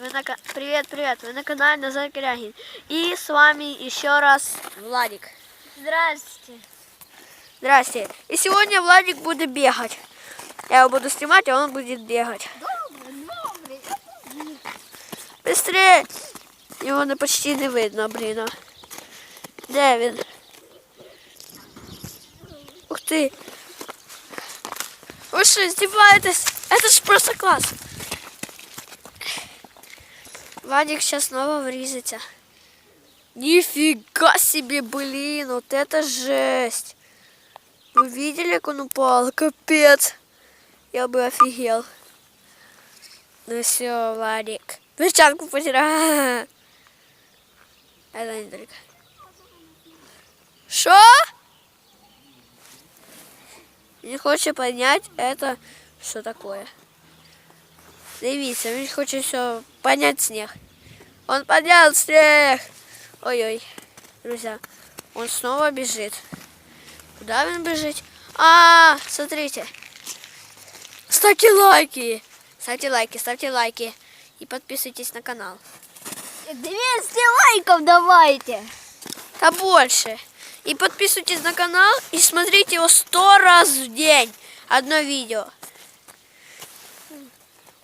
Вы на Привет, привет! Вы на канале Назар Корягин. И с вами еще раз Владик. Здравствуйте. Здрасте. И сегодня Владик будет бегать. Я его буду снимать, а он будет бегать. Добре, добре. Быстрее! Его не почти не видно, блин. а. Де він? Ух ты! Вы что, издеваетесь? Это ж просто класс! Владик сейчас снова врезается. Нифига себе, блин, вот это жесть! Вы видели, как он упал? Капец! Я бы офигел. Ну все, Владик. Перчатку потерял. Это не только. Что? Не хоче понять это, что такое. Дивіться, він хоче все понять снег. Он поднял снег. Ой-ой, друзья, он снова бежит. Куда он бежит? А, смотрите. Ставьте лайки. Ставьте лайки, ставьте лайки. И подписывайтесь на канал. 200 лайков давайте. Да больше. И подписывайтесь на канал и смотрите его сто раз в день. Одно видео.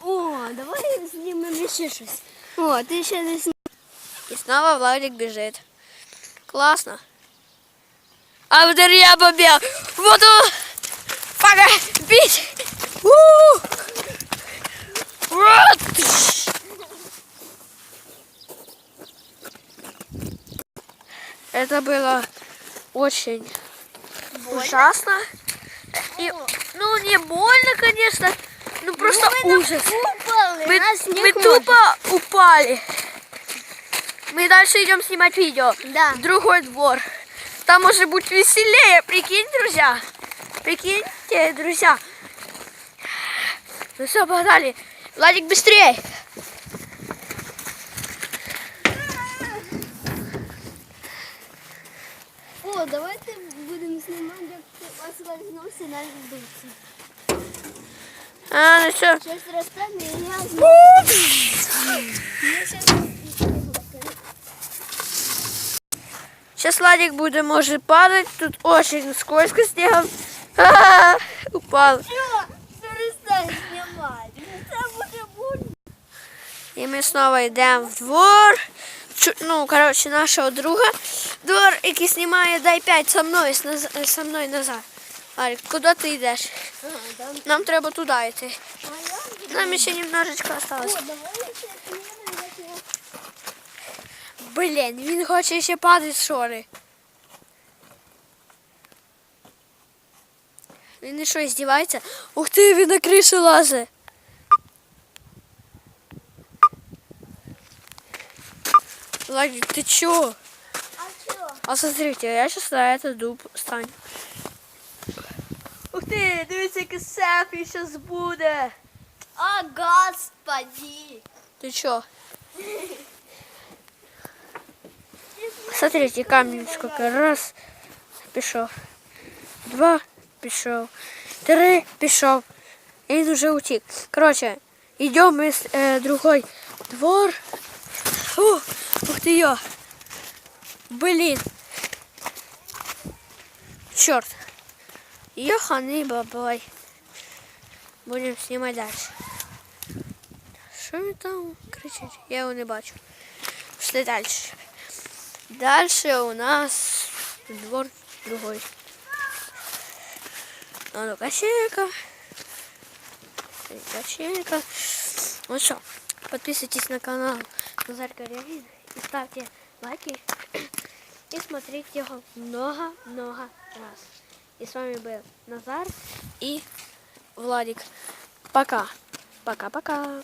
О, давай знімемо ще щось. О, ти ще не сні... И снова Владик бежит. Классно. А вот я побел. Вот он. Пога. Бить. Вот. Это было очень ужасно. И, ну, не больно, конечно, ну просто ужас. Упали, Мы, нас мы тупо упали. Мы дальше идем снимать видео. Да. В другой двор. Там может быть веселее, прикинь, друзья. Прикиньте, друзья. Ну все, погнали. Владик, быстрее. О, давайте будемо знімати, як ти оскользнувся на льдиці. А, ну все. Щось розтане, і я знаю. Я щас... Сейчас Владик будет, может, падать. Тут очень скользко снегом. А, Упал. Що? Перестань знімати. Ну, Це буде больно. И мы снова йдемо в двор. Чу- Ну, короче, нашего друга. Двор, який знімає, дай п'ять со мною, с наз- со мною назад. Арик, куди ти йдеш? Ага, там. Нам треба туди йти. А я буду... Нам ще немножечко О, осталось. давай ще знімемо, як я... Блін, він хоче ще падати з шори. Він і що, здівається? Ух ти, він на кришу лазить. Владик, ты чё? А що? А смотрите, я сейчас на этот дуб стану. Ух ти, дивіться, яке селфі зараз буде. О, господи! Ты чё? Смотрите, камень сколько. Раз, пішов. Два, пішов. Три, пішов. И він уже утік. Короче, идем мы с э, другой двор. Фу, ух ты ё. Блин. Черт. Ёханый бабай. Будем снимать дальше. Що він там кричить? Я його не бачу. Пішли далі. Дальше у нас двор другой. А ну качелька. Качелька. Ну что, подписывайтесь на канал Назар Корягин и ставьте лайки. И смотрите его много-много раз. И с вами был Назар и Владик. Пока. Пока-пока.